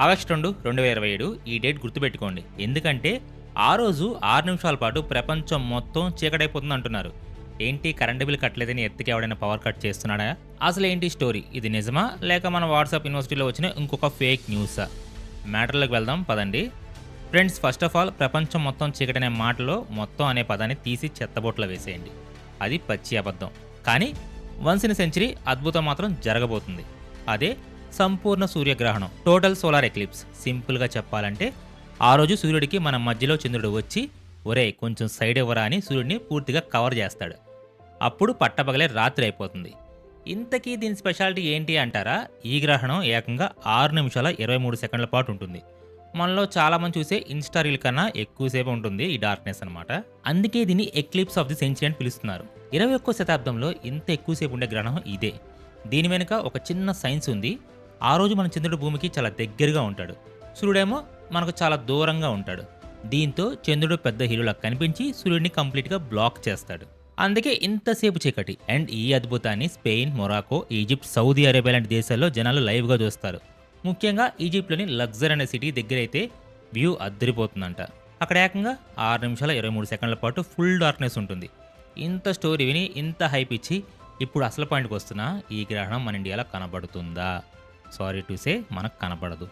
August రెండు రెండు వేల ఇరవై ఏడు ఈ డేట్ గుర్తుపెట్టుకోండి. ఎందుకంటే ఆ రోజు ఆరు నిమిషాల పాటు ప్రపంచం మొత్తం చీకటైపోతుంది అంటున్నారు. ఏంటి కరెంటు బిల్ కట్టలేదని ఎత్తుకి ఎవడైనా పవర్ కట్ చేస్తున్నాడా? అసలు ఏంటి స్టోరీ? ఇది నిజమా? లేక మన వాట్సాప్ యూనివర్సిటీలో వచ్చిన ఇంకొక ఫేక్ న్యూసా? మ్యాటర్లోకి వెళ్దాం పదండి. ఫ్రెండ్స్ ఫస్ట్ ఆఫ్ ఆల్ ప్రపంచం మొత్తం చీకటనే మాటలో మొత్తం అనే పదాన్ని తీసి చెత్తబోట్లో వేసేయండి. అది పచ్చి అబద్ధం. కానీ వన్స్ ఇన్ సెంచరీ అద్భుతం మాత్రం జరగబోతుంది. అదే సంపూర్ణ సూర్యగ్రహణం. టోటల్ సోలార్ ఎక్లిప్స్ సింపుల్గా చెప్పాలంటే ఆ రోజు సూర్యుడికి మన మధ్యలో చంద్రుడు వచ్చి ఒరే కొంచెం సైడ్ ఇవ్వరా అని సూర్యుడిని పూర్తిగా కవర్ చేస్తాడు. అప్పుడు పట్టపగలే రాత్రి అయిపోతుంది. ఇంతకీ దీని స్పెషాలిటీ ఏంటి అంటారా? ఈ గ్రహణం ఏకంగా ఆరు నిమిషాల ఇరవై మూడు సెకండ్ల పాటు ఉంటుంది. మనలో చాలా మంది చూసే ఇన్స్టా రీల్ కన్నా ఎక్కువసేపు ఉంటుంది ఈ డార్క్నెస్ అన్నమాట. అందుకే దీన్ని ఎక్లిప్స్ ఆఫ్ ది సెంచరీ అని పిలుస్తున్నారు. ఇరవై ఒక్కో శతాబ్దంలో ఇంత ఎక్కువసేపు ఉండే గ్రహణం ఇదే. దీని వెనుక ఒక చిన్న సైన్స్ ఉంది. ఆ రోజు మన చంద్రుడు భూమికి చాలా దగ్గరగా ఉంటాడు. సూర్యుడేమో మనకు చాలా దూరంగా ఉంటాడు. దీంతో చంద్రుడు పెద్ద హీరోలా కనిపించి సూర్యుడిని కంప్లీట్గా బ్లాక్ చేస్తాడు. అందుకే ఇంతసేపు చీకటి. అండ్ ఈ అద్భుతాన్ని Spain Morocco Egypt Saudi Arabia లాంటి దేశాల్లో జనాలు లైవ్గా చూస్తారు. ముఖ్యంగా ఈజిప్ట్లోని లగ్జర్ అనే సిటీ దగ్గర అయితే వ్యూ అద్దరిపోతుందంట. అక్కడ ఏకంగా ఆరు నిమిషాల ఇరవై మూడు సెకండ్ల పాటు ఫుల్ డార్క్నెస్ ఉంటుంది. ఇంత స్టోరీ విని ఇంత హైప్ ఇచ్చి ఇప్పుడు అసలు పాయింట్కి వస్తున్నా ఈ గ్రహణం మన ఇండియాలో కనబడుతుందా? సారీ టు సే మనకు కనపడదు.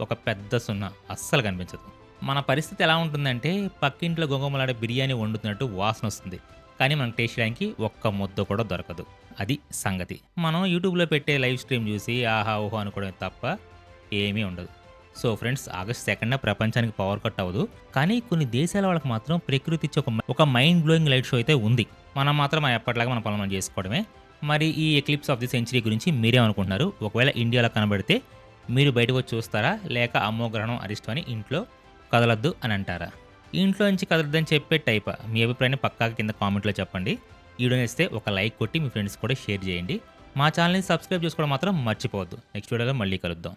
ఒక పెద్ద సున్నా అస్సలు కనిపించదు. మన పరిస్థితి ఎలా ఉంటుందంటే పక్కింట్లో గొంగమలాడే బిర్యానీ వండుతున్నట్టు వాసన వస్తుంది. కానీ మనకు టేస్ట్ చేయడానికి ఒక్క ముద్ద కూడా దొరకదు. అది సంగతి. మనం యూట్యూబ్లో పెట్టే లైవ్ స్ట్రీమ్ చూసి ఆహా ఓహో అనుకోవడం తప్ప ఏమీ ఉండదు. సో ఫ్రెండ్స్ ఆగస్ట్ సెకండ్ ప్రపంచానికి పవర్ కట్ అవ్వదు. కానీ కొన్ని దేశాల వాళ్ళకి మాత్రం ప్రకృతి ఇచ్చే ఒక ఒక మైండ్ బ్లోయింగ్ లైట్ షో అయితే ఉంది. మనం మాత్రం ఎప్పటిలాగా మన పనులు మనం చేసుకోవడమే. మరి ఈ ఎక్లిప్స్ ఆఫ్ ది సెంచరీ గురించి మీరేమనుకుంటున్నారు ఒకవేళ ఇండియాలో కనబడితే మీరు బయటకు వచ్చి చూస్తారా? లేక అమ్మో గ్రహణం అరిష్టం అని ఇంట్లో కదలొద్దు అని అంటారా? ఇంట్లో నుంచి కదలొద్దని చెప్పే టైప్? మీ అభిప్రాయాన్ని పక్కాగా కింద కామెంట్లో చెప్పండి. వీడియో ఇస్తే ఒక లైక్ కొట్టి మీ ఫ్రెండ్స్ కూడా షేర్ చేయండి. మా ఛానల్ని సబ్స్క్రైబ్ చేసుకోవడం మాత్రం మర్చిపోవద్దు. నెక్స్ట్ వీడియోలో మళ్ళీ కలుద్దాం.